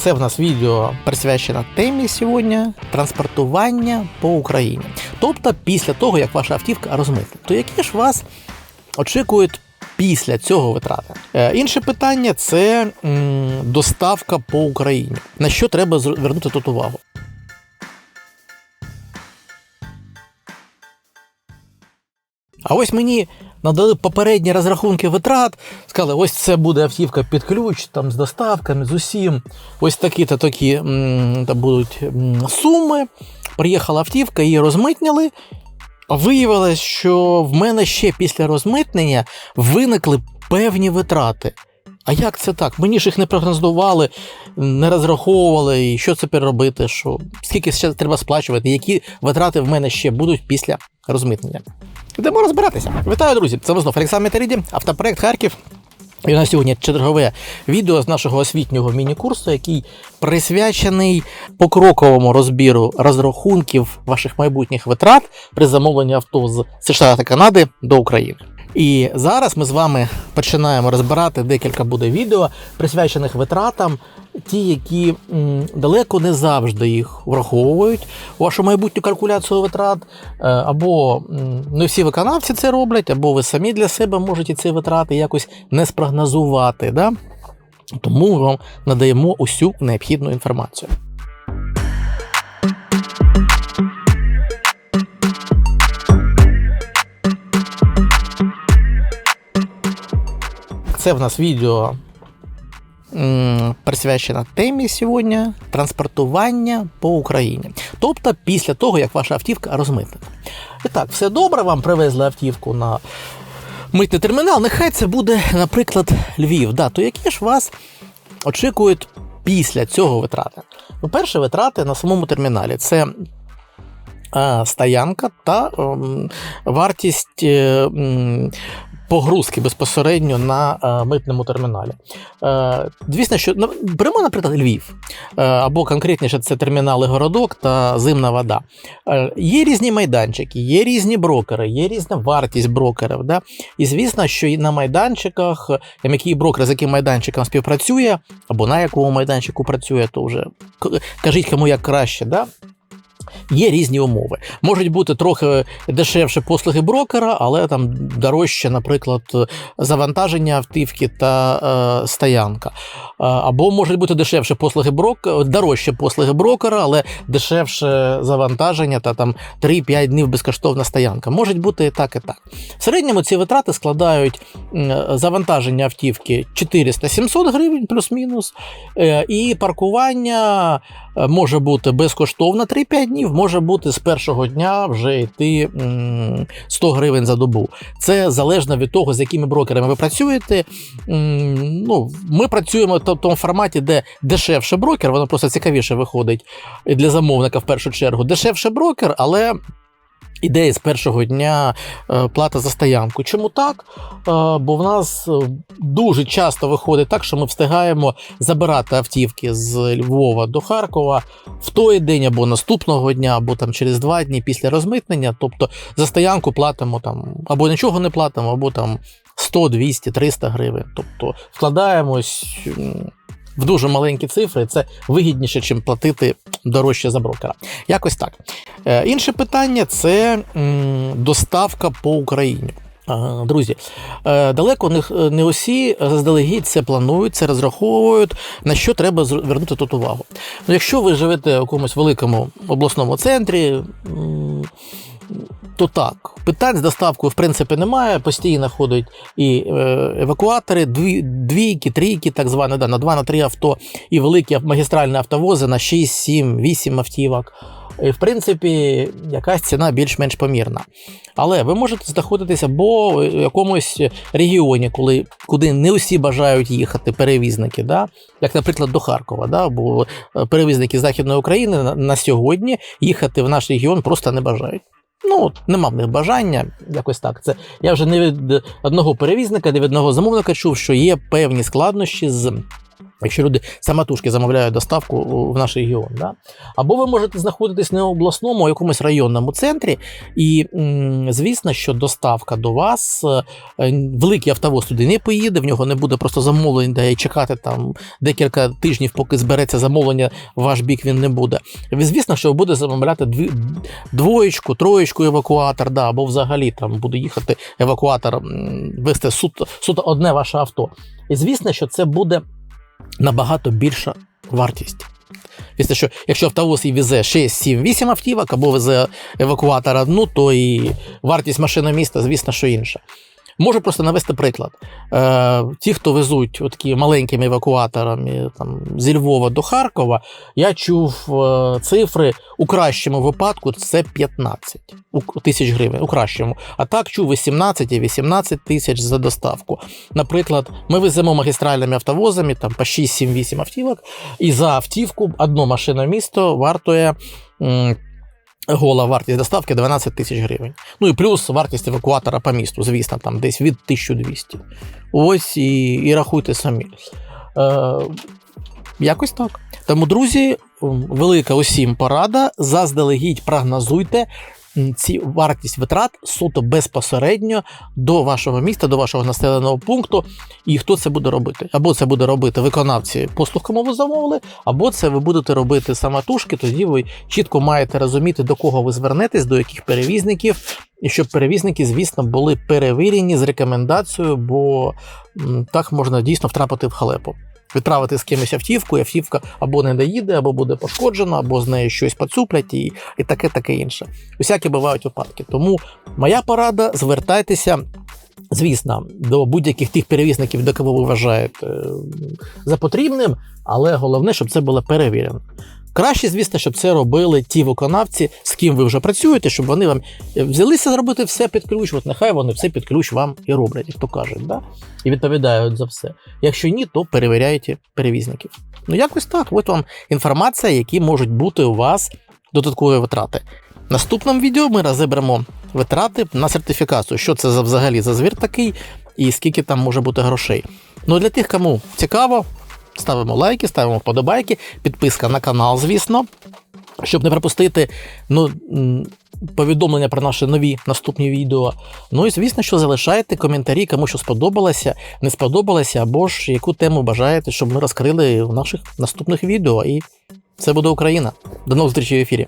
це в нас відео присвячено темі сьогодні транспортування по Україні. Тобто після того, як ваша автівка розмитна. То які ж вас очікують після цього витрати? Е, інше питання це доставка по Україні. На що треба звернути тут увагу? А ось мені надали попередні розрахунки витрат, сказали, ось це буде автівка під ключ, там з доставками, з усім. Ось такі-то такі м, та будуть суми. Приїхала автівка, її розмитняли. Виявилось, що в мене ще після розмитнення виникли певні витрати. А як це так? Мені ж їх не прогнозували, не розраховували, і що це переробити, що скільки ще треба сплачувати, які витрати в мене ще будуть після розмитнення. Йдемо розбиратися. Вітаю, друзі! Це ви знов Олександр Метеріді, автопроект Харків. І на сьогодні чергове відео з нашого освітнього міні-курсу, який присвячений покроковому розбіру розрахунків ваших майбутніх витрат при замовленні авто з США та Канади до України. І зараз ми з вами починаємо розбирати декілька буде відео, присвячених витратам, ті, які м, далеко не завжди їх враховують вашу майбутню калькуляцію витрат, е, або м, не всі виконавці це роблять, або ви самі для себе можете ці витрати якось не спрогнозувати. Да? Тому ми вам надаємо усю необхідну інформацію. Це в нас відео м, присвячено темі сьогодні транспортування по Україні. Тобто після того, як ваша автівка розмитнена. І так, все добре, вам привезли автівку на митний термінал. Нехай це буде, наприклад, Львів. Да, то які ж вас очікують після цього витрати? Ну, перше, витрати на самому терміналі це стоянка та ем, вартість е, погрузки безпосередньо на е, митному терміналі. Е, Звісно, що ну, беремо, наприклад, Львів, е, або конкретніше це термінали городок та зимна вода. Є різні майданчики, є різні брокери, є різна вартість брокерів. Да? І звісно, що і на майданчиках, який брокер з яким майданчиком співпрацює, або на якому майданчику працює, то вже кажіть кому як краще. Да? Є різні умови. Можуть бути трохи дешевше послуги брокера, але там дорожче, наприклад, завантаження автівки та е, стоянка. Е, Або можуть бути дешевше послуги брокера, дорожче послуги брокера, але дешевше завантаження та там 3-5 днів безкоштовна стоянка. Можуть бути і так, і так. В середньому ці витрати складають завантаження автівки 400-700 гривень плюс-мінус, е, і паркування е, може бути безкоштовно 3-5 днів, може бути з першого дня вже йти 100 гривень за добу. Це залежно від того, з якими брокерами ви працюєте. Ну, ми працюємо в тому форматі, де дешевше брокер, воно просто цікавіше виходить для замовника в першу чергу. Дешевше брокер, але. Ідея з першого дня е, плата за стоянку. Чому так? Е, Бо в нас е, дуже часто виходить так, що ми встигаємо забирати автівки з Львова до Харкова в той день або наступного дня, або там через два дні після розмитнення. Тобто за стоянку платимо там або нічого не платимо, або там 100, 200, 300 гривень. Тобто вкладаємось в дуже маленькі цифри, це вигідніше, чим платити дорожче за брокера. Якось так. Е, Інше питання це доставка по Україні. Друзі, е, далеко не, усі заздалегідь це планують, це розраховують, на що треба звернути тут увагу. Ну, якщо ви живете в якомусь великому обласному центрі, то так, питань з доставкою в принципі немає. Постійно ходять і е, евакуатори, дві, двійки, трійки, так звані, да, на 2 на 3 авто, і великі магістральні автовози на 6, 7, 8 автівок. І, в принципі, якась ціна більш-менш помірна. Але ви можете знаходитися або в якомусь регіоні, коли, куди не усі бажають їхати, перевізники, да? як, наприклад, до Харкова. Да? Бо е, перевізники Західної України на сьогодні їхати в наш регіон просто не бажають. Ну, от, нема в них бажання, якось так. Це я вже не від одного перевізника, не від одного замовника чув, що є певні складнощі з Якщо люди самотужки замовляють доставку в наш регіон, да? або ви можете знаходитись не в обласному, а в якомусь районному центрі, і звісно, що доставка до вас, е, великий автовоз туди не поїде, в нього не буде просто замовлень, де чекати там декілька тижнів, поки збереться замовлення, в ваш бік він не буде. Звісно, що буде замовляти двоєчку, троєчку евакуатор, да, або взагалі там буде їхати евакуатор, вести суто, суто одне ваше авто. І звісно, що це буде набагато більша вартість. Після що якщо автовоз і везе 6, 7, 8 автівок, або везе евакуатор одну, то і вартість машини міста, звісно, що інша. Можу просто навести приклад. Е, ті, хто везуть такі маленькими евакуаторами там, зі Львова до Харкова, я чув е, цифри у кращому випадку це 15 у- тисяч гривень. У кращому. А так чув 18 і 18 тисяч за доставку. Наприклад, ми веземо магістральними автовозами там по 6, 7, 8 автівок, і за автівку одну машину місто вартує. Гола вартість доставки 12 тисяч гривень. Ну і плюс вартість евакуатора по місту, звісно, там десь від 1200. Ось і, і рахуйте самі. Е, якось так. Тому, друзі, велика усім порада. Заздалегідь прогнозуйте ці вартість витрат суто безпосередньо до вашого міста, до вашого населеного пункту. І хто це буде робити? Або це буде робити виконавці послуг, кому ви замовили, або це ви будете робити самотужки, тоді ви чітко маєте розуміти, до кого ви звернетесь, до яких перевізників, і щоб перевізники, звісно, були перевірені з рекомендацією, бо так можна дійсно втрапити в халепу. Відправити з кимось автівку, і автівка або не доїде, або буде пошкоджена, або з нею щось поцуплять, і, і таке, таке інше. Усякі бувають випадки. Тому моя порада: звертайтеся. Звісно, до будь-яких тих перевізників, до кого ви вважаєте е, за потрібним, але головне, щоб це було перевірено. Краще, звісно, щоб це робили ті виконавці, з ким ви вже працюєте, щоб вони вам е, взялися зробити все під ключ. От нехай вони все під ключ вам і роблять, як то кажуть, да? і відповідають за все. Якщо ні, то перевіряйте перевізників. Ну, якось так. От вам інформація, які можуть бути у вас додаткові витрати. В наступному відео ми розіберемо витрати на сертифікацію. Що це за взагалі за звір такий, і скільки там може бути грошей. Ну для тих, кому цікаво, ставимо лайки, ставимо вподобайки, підписка на канал, звісно, щоб не пропустити ну, повідомлення про наші нові наступні відео. Ну і звісно, що залишайте коментарі, кому що сподобалося, не сподобалося, або ж яку тему бажаєте, щоб ми розкрили в наших наступних відео. І це буде Україна. До нових зустрічей в ефірі.